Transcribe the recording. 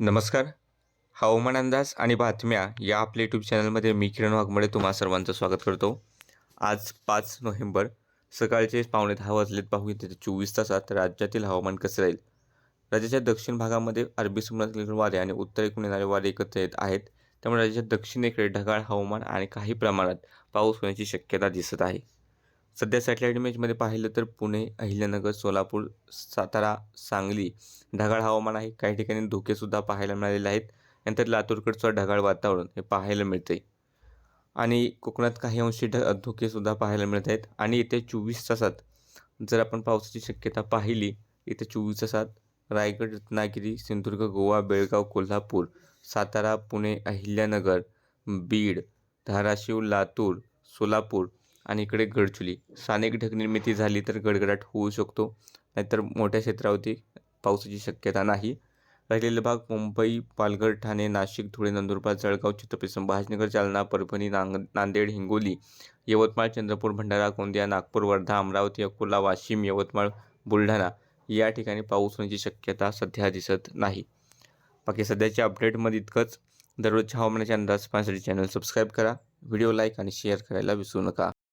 नमस्कार. हवामान अंदाज आणि बातम्या या आपल्या यूट्यूब चॅनलमध्ये मी किरण वाघमोडे तुम्हा सर्वांचं स्वागत करतो. आज पाच नोव्हेंबर सकाळचे पावणे दहा वाजलेत. पाहू इथे चोवीस तासात राज्यातील हवामान कसे राहील? राज्याच्या दक्षिण भागामध्ये अरबी समुद्रातील वारे आणि उत्तरेकडून येणारे वारे एकत्र येत आहेत. त्यामुळे राज्याच्या दक्षिणेकडे ढगाळ हवामान आणि काही प्रमाणात पाऊस होण्याची शक्यता दिसत आहे. सध्या सॅटेलाईट इमेजमध्ये पाहिलं तर पुणे अहिल्यानगर सोलापूर सातारा सांगली ढगाळ हवामान आहे. काही ठिकाणी धोकेसुद्धा पाहायला मिळालेले आहेत. नंतर लातूरकडचं ढगाळ वातावरण हे पाहायला मिळते आणि कोकणात काही अंशी ढ धोकेसुद्धा पाहायला मिळत आहेत. आणि येत्या चोवीस तासात जर आपण पावसाची शक्यता पाहिली येत्या चोवीस तासात रायगड रत्नागिरी सिंधुदुर्ग गोवा बेळगाव कोल्हापूर सातारा पुणे अहिल्यानगर बीड धाराशिव लातूर सोलापूर आणि इकडे गडचुली स्थानिक ढगनिर्मिती झाली तर गडगडाट होऊ शकतो. नाहीतर मोठ्या क्षेत्रावरती पावसाची शक्यता नाही. राहिलेला भाग मुंबई पालघर ठाणे नाशिक धुळे नंदुरबार जळगाव छत्रपती संभाजीनगर जालना परभणी नांग नांदेड हिंगोली यवतमाळ चंद्रपूर भंडारा गोंदिया नागपूर वर्धा अमरावती अकोला वाशिम यवतमाळ बुलढाणा या ठिकाणी पाऊस होण्याची शक्यता सध्या दिसत नाही. बाकी सध्याच्या अपडेटमध्ये इतकंच. दररोजच्या हवामानाचे अंदाज पाहण्यासाठी चॅनल सबस्क्राईब करा. व्हिडिओ लाईक आणि शेअर करायला विसरू नका.